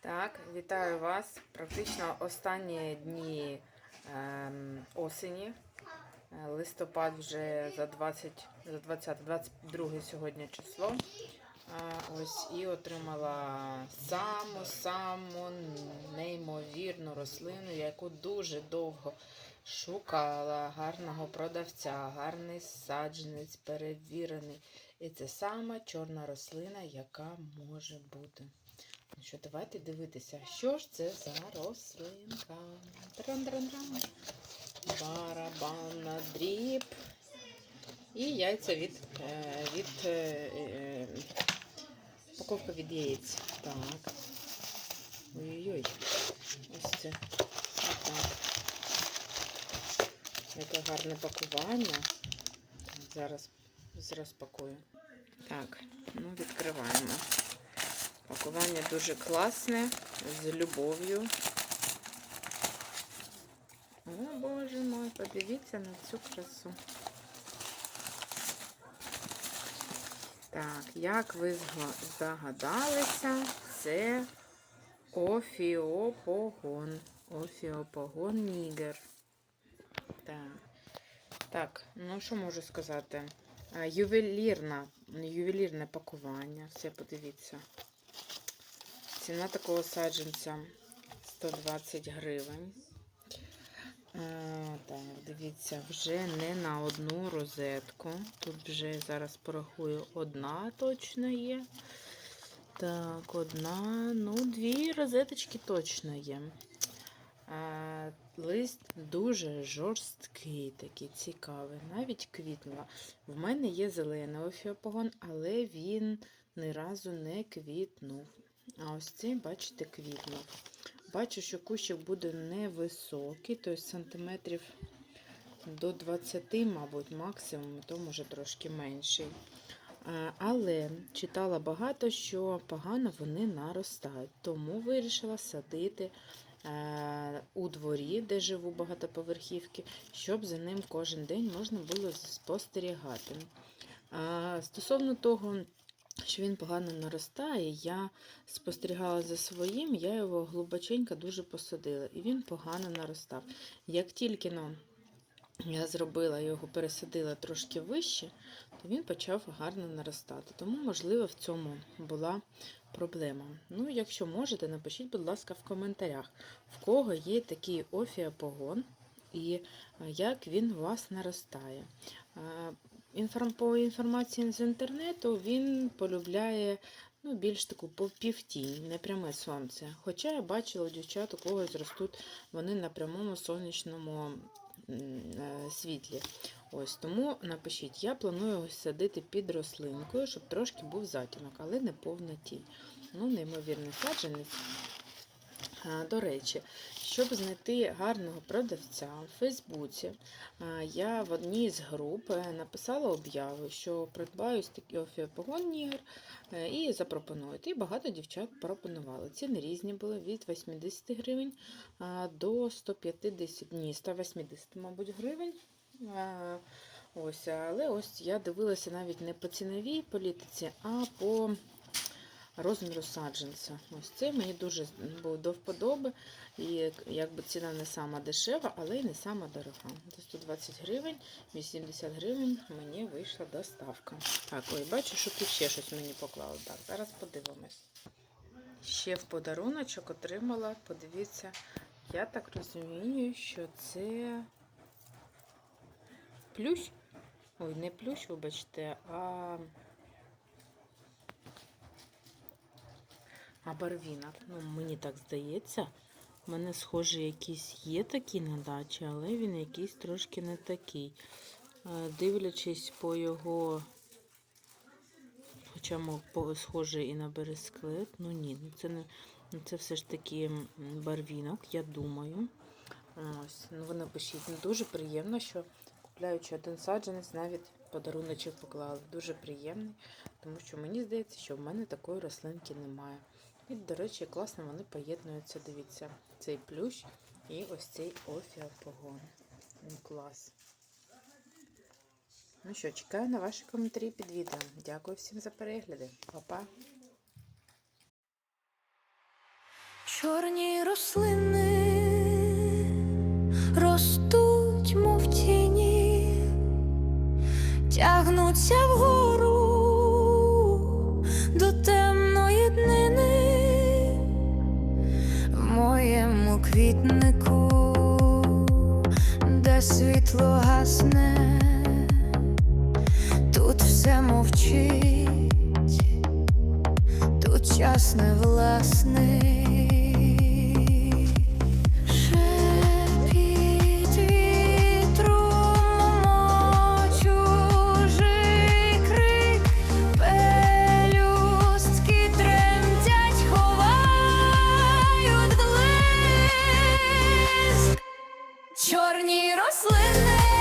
Так, вітаю вас. Практично останні дні ем, осені. Е, Листопад вже за 20, за 20, 22 сьогодні число. А, ось і отримала саму саму неймовірну рослину, яку дуже довго шукала гарного продавця, гарний саджанець, перевірений. І це сама чорна рослина, яка може бути. Що, давайте дивитися, що ж це за рослинка. Тран-тран-тран. Барабанна дріб. І яйця від, е, від е, е, упаковка від яєць. Так. Ой-ой-ой. Ось це. Отак. Яке гарне пакування. Зараз розпакую. Так, ну відкриваємо. Пакування дуже класне, з любов'ю. О, боже мой, подивіться на цю красу. Так, як ви здогадалися, це офіопогон. Офіопогон нігер. Так. Так, ну що можу сказати? А, Ювелірна, ювелірне пакування. Все, подивіться. Ціна такого саджанця 120 гривень. А, так, дивіться, вже не на одну розетку. Тут вже зараз порахую одна точно є. Так, одна, ну, дві розеточки точно є. А, лист дуже жорсткий, такий цікавий, навіть квітнула. В мене є зелений офіопогон, але він ні разу не квітнув. А ось цей, бачите, квітнув. Бачу, що кущик буде невисокий, тобто сантиметрів до 20, мабуть, максимум, то може трошки менший. Але читала багато, що погано вони наростають, тому вирішила садити е, у дворі, де живу багатоповерхівки, щоб за ним кожен день можна було спостерігати. Стосовно того, що він погано наростає, я спостерігала за своїм, я його глибоченько дуже посадила, і він погано наростав. Як тільки ну, я зробила його, пересадила трошки вище, то він почав гарно наростати. Тому, можливо, в цьому була проблема. Ну, якщо можете, напишіть, будь ласка, в коментарях, в кого є такий офіопогон і е, як він у вас наростає. По інформації з інтернету він полюбляє ну, більш таку півтінь, не пряме сонце. Хоча я бачила дівчат, у когось ростуть вони на прямому сонячному е, світлі. Ось Тому напишіть, я планую садити під рослинкою, щоб трошки був затінок, але не повна тінь. Ну, неймовірний саджанець. А, До речі, щоб знайти гарного продавця в Фейсбуці, я в одній з груп е, написала об'яву, що придбаю ось такий офіопогон нігер е, і запропоную. І багато дівчат пропонували. Ціни різні були від 80 гривень до 150, ні, 180, мабуть, гривень. Ось, але ось я дивилася навіть не по ціновій політиці, а по розміру саджанця. Ось це мені дуже був до вподоби. І якби ціна не сама дешева, але й не сама дорога. До 120 гривень, 80 гривень мені вийшла доставка. Так, ой, бачу, що тут ще щось мені поклали. Так, зараз подивимось. Ще в подаруночок отримала, подивіться, я так розумію, що це плющ. Ой, не плющ, вибачте, а А барвінок, ну мені так здається. У мене схоже, якийсь є такий на дачі, але він якийсь трошки не такий. Е, Дивлячись по його, хоча схоже і на бересклет, ну ні, ну це не ну, це все ж таки барвінок, я думаю. Ось, ну ви напишіть, ну дуже приємно, що купляючи один саджанець, навіть подаруночок поклали. Дуже приємний, тому що мені здається, що в мене такої рослинки немає. І, до речі, класно вони поєднуються. Дивіться, цей плющ і ось цей офіопогон. Ну, клас. Ну що, чекаю на ваші коментарі під відео. Дякую всім за перегляди. Па-па! Чорні рослини ростуть, мов тіні, тягнуться вгору квітнику, де світло гасне, тут все мовчить, тут час не власний. Ні, рослини.